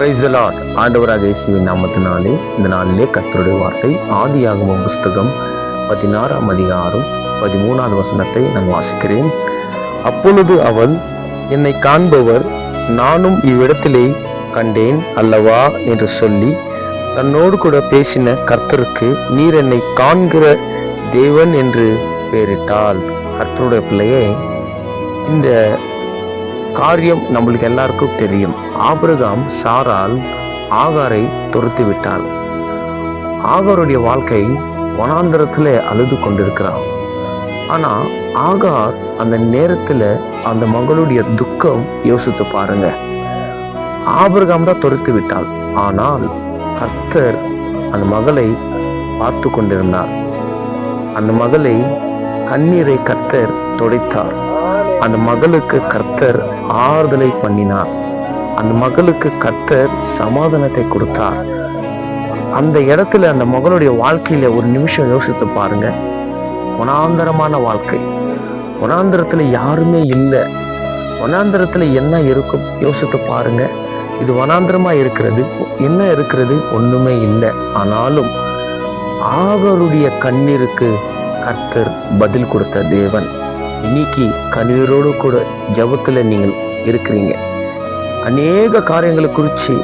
Praise the Lord ஆண்டவராக இயேசுவின் நாமத்தினாலே இந்த நாளிலே கர்த்தருடைய வார்த்தை ஆதியாகம புஸ்தகம் பதினாறாம் அதிகாரம் பதிமூணாவது வசனத்தை நான் வாசிக்கிறேன். அப்பொழுது அவள் என்னை காண்பவர் நானும் இவ்விடத்திலே கண்டேன் அல்லவா? என்று சொல்லி தன்னோடு கூட பேசின கர்த்தருக்கு நீர் என்னை காண்கிற தேவன் என்று பெயரிட்டாள். கர்த்தருடைய பிள்ளையே இந்த காரியம் நம்மளுக்கு எல்லாருக்கும் தெரியும். ஆபிரகாம் சாரால் ஆகாரை துரத்தி விட்டாள். ஆகாருடைய வாழ்க்கை வனாந்திரத்தில் அழுது கொண்டிருக்கிறான். ஆனா ஆகார் அந்த நேரத்துல அந்த மகளுடைய துக்கம் யோசித்து பாருங்க. ஆபிரகாம் தான் துரத்து விட்டாள். ஆனால் கர்த்தர் அந்த மகளை பார்த்து கொண்டிருந்தார். அந்த மகளை கண்ணீரை கர்த்தர் துடைத்தார். அந்த மகளுக்கு கர்த்தர் ஆறுதலை பண்ணினார். அந்த மகளுக்கு கர்த்தர் சமாதானத்தை கொடுத்தார். அந்த இடத்துல அந்த மகளுடைய வாழ்க்கையில ஒரு நிமிஷம் யோசித்து பாருங்க. வனாந்தரமான வாழ்க்கை. வனாந்தரத்துல யாருமே இல்லை. வனாந்தரத்துல என்ன இருக்கும்? யோசித்து பாருங்க. இது வனாந்தரமா இருக்கிறது என்ன இருக்கிறது? ஒண்ணுமே இல்லை. ஆனாலும் ஆகருடைய கண்ணிற்கு கர்த்தர் பதில் கொடுத்த தேவன். இன்னைக்கு கண்ணீரோடு கூட ஜபத்தில் நீங்கள் இருக்கிறீங்க. அநேக காரியங்களை குறித்து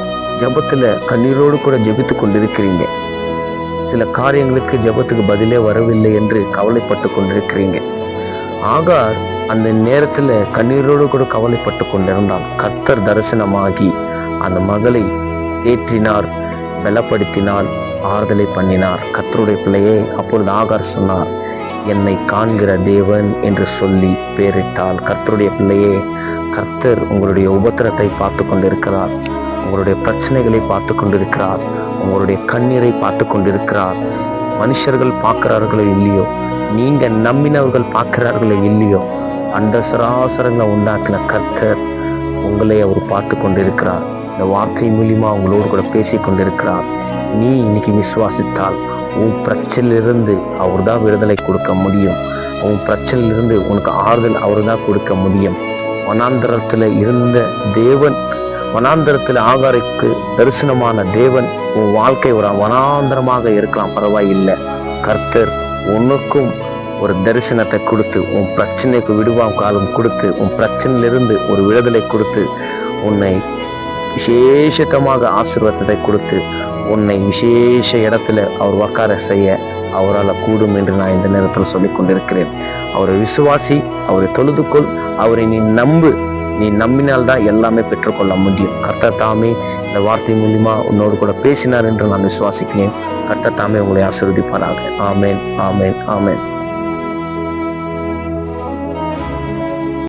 ஜபத்தில் கண்ணீரோடு கூட ஜபித்து கொண்டிருக்கிறீங்க. சில காரியங்களுக்கு ஜபத்துக்கு பதிலே வரவில்லை என்று கவலைப்பட்டு கொண்டிருக்கிறீங்க. ஆகார் அந்த நேரத்துல கண்ணீரோடு கூட கவலைப்பட்டு கொண்டிருந்தால் கர்த்தர் தரிசனமாகி அந்த மகளை ஏற்றினார் பலப்படுத்தினார் ஆறுதலை பண்ணினார். கத்தருடைய பிள்ளையே அப்பொழுது ஆகார் சொன்னார் என்னை காண்கிற தேவன் என்று சொல்லி பேரிட்டால் கர்த்தருடைய பிள்ளையே கர்த்தர் உங்களுடைய உபத்திரத்தை பார்த்து கொண்டிருக்கிறார் உங்களுடைய பிரச்சனைகளை பார்த்து கொண்டிருக்கிறார் உங்களுடைய கண்ணீரை பார்த்து கொண்டிருக்கிறார் மனுஷர்கள் பார்க்கிறார்களோ இல்லையோ? நீங்க நம்பினவர்கள் பார்க்கிறார்களோ இல்லையோ? அந்த சராசரங்களை உண்டாக்கின கர்த்தர் உங்களை அவர் பார்த்து கொண்டிருக்கிறார் இந்த வார்த்தை மூலியமா உங்களோடு கூட பேசி கொண்டிருக்கிறார் நீ இன்னைக்கு விசுவாசித்தால் உன் பிரச்சனையிலிருந்து அவர் தான் விடுதலை கொடுக்க முடியும். உன் பிரச்சனையிலிருந்து உனக்கு ஆறுதல் அவர் தான் கொடுக்க முடியும். வனாந்தரத்துல இருந்த தேவன் வனாந்தரத்தில் ஆகாருக்கு தரிசனமான தேவன் உன் வாழ்க்கை ஒரு வனாந்தரமாக இருக்கலாம் பரவாயில்லை. கர்த்தர் உனக்கும் ஒரு தரிசனத்தை கொடுத்து உன் பிரச்சனைக்கு விடுவாம் காலம் கொடுத்து உன் பிரச்சனையிலிருந்து ஒரு விடுதலை கொடுத்து உன்னை விசேஷத்தமாக ஆசீர்வாதத்தை கொடுத்து உன்னை விசேஷ இடத்துல அவர் உட்கார செய்ய அவரால் கூடும் என்று நான் இந்த நேரத்தில் சொல்லிக் கொண்டிருக்கிறேன். அவரை விசுவாசி அவரை தொழுதுகொள் அவரை நீ நம்பு. நீ நம்பினால்தான் எல்லாமே பெற்றுக்கொள்ள முடியும். கர்த்தர் தாமே இந்த வார்த்தை மூலியமா உன்னோடு கூட பேசினார் என்று நான் விசுவாசிக்கிறேன். கர்த்தர் தாமே உங்களை ஆசீர்வதிப்பாராக. ஆமேன் ஆமேன் ஆமேன்.